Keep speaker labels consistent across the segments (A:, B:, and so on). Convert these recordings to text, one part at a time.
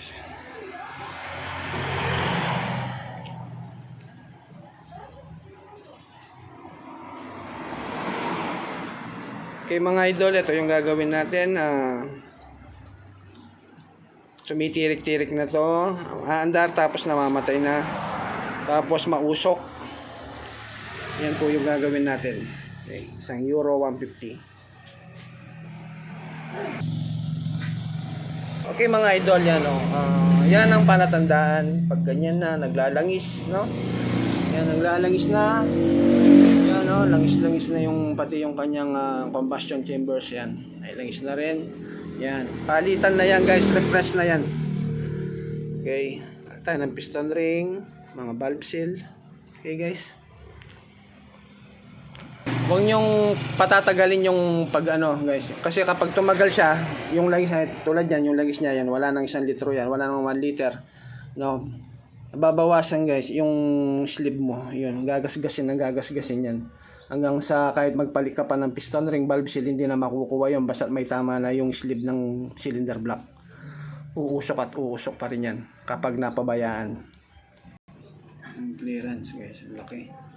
A: guys. Okay mga idol, ito yung gagawin natin. ah tumitirik-tirik na to. Aandar tapos namamatay na. Tapos mausok. Yan po yung gagawin natin. Okay, isang euro 150. Okay mga idol yan oh. Ah, yan ang palatandaan pag ganyan na naglalangis, no? Yan naglalangis na. Yan oh, langis-langis na yung pati yung kanyang ah, combustion chambers yan. Ay langis na rin. Yan. Palitan na yan guys, refresh na yan. Okay. Tayo ng piston ring, mga valve seal. Okay guys. Huwag niyong patatagalin yung pag ano guys. Kasi kapag tumagal siya, yung langis eh, tulad yan, yung langis niya yan, wala nang isang litro yan, wala nang 1 liter. No. Babawasan guys, yung sleeve mo, yun, gagasgasin ng gagasgasin yan. Hanggang sa kahit magpalit ka pa ng piston ring valve seal, hindi na makukuha yun basta may tama na yung sleeve ng cylinder block. Uusok at uusok pa rin yan kapag napabayaan. Ang clearance guys, laki.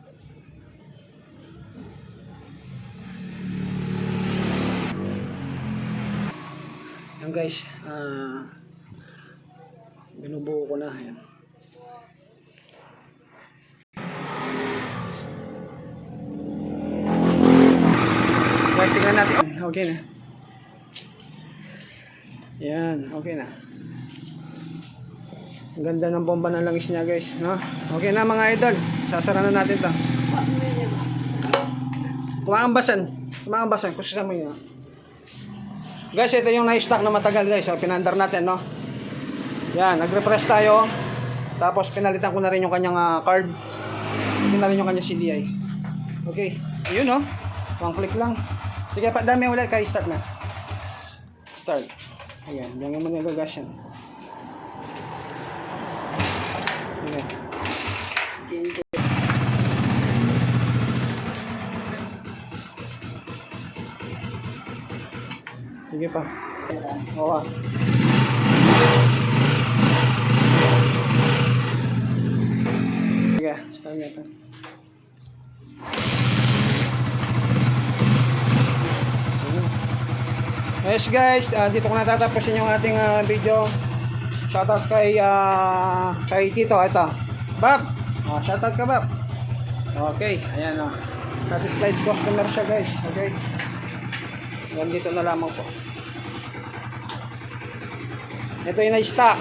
A: Yan guys, ah binubuo ko na. Yan. Guys, tingnan natin. Okay na. Yan, okay na. Ang ganda ng bomba ng langis niya guys. No? Okay na mga idol. Sasara na natin to. Kumaambasan. Kumaambasan. Kung sasama yun. Guys, ito yung na-stock na matagal guys. So, pinandar natin, no? Yan, nag-refresh tayo. Tapos, pinalitan ko na rin yung kanyang ah, card. Pinalitan na rin yung kanyang CDI. Okay. Yun, no? One click lang. Sige, pa dami ulit kay start na. Start. Ayan, diyan mo nagagas yan. Sige pa. Oo. ah. Sige, start natin. Yes guys, ah, dito ko natatapusin yung ating ah, video. Shoutout kay ah, kay Tito, ito. Bob. Oh, shoutout ka, Bob. Okay, ayan oh. Satisfied customer siya, guys. Okay. Yan dito na lamang po. Ito yung na-stock.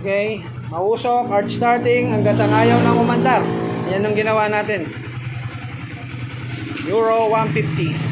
A: Okay. Mausok, hard starting, hanggang sa ayaw ng umandar. Yan ang ginawa natin. Euro 150.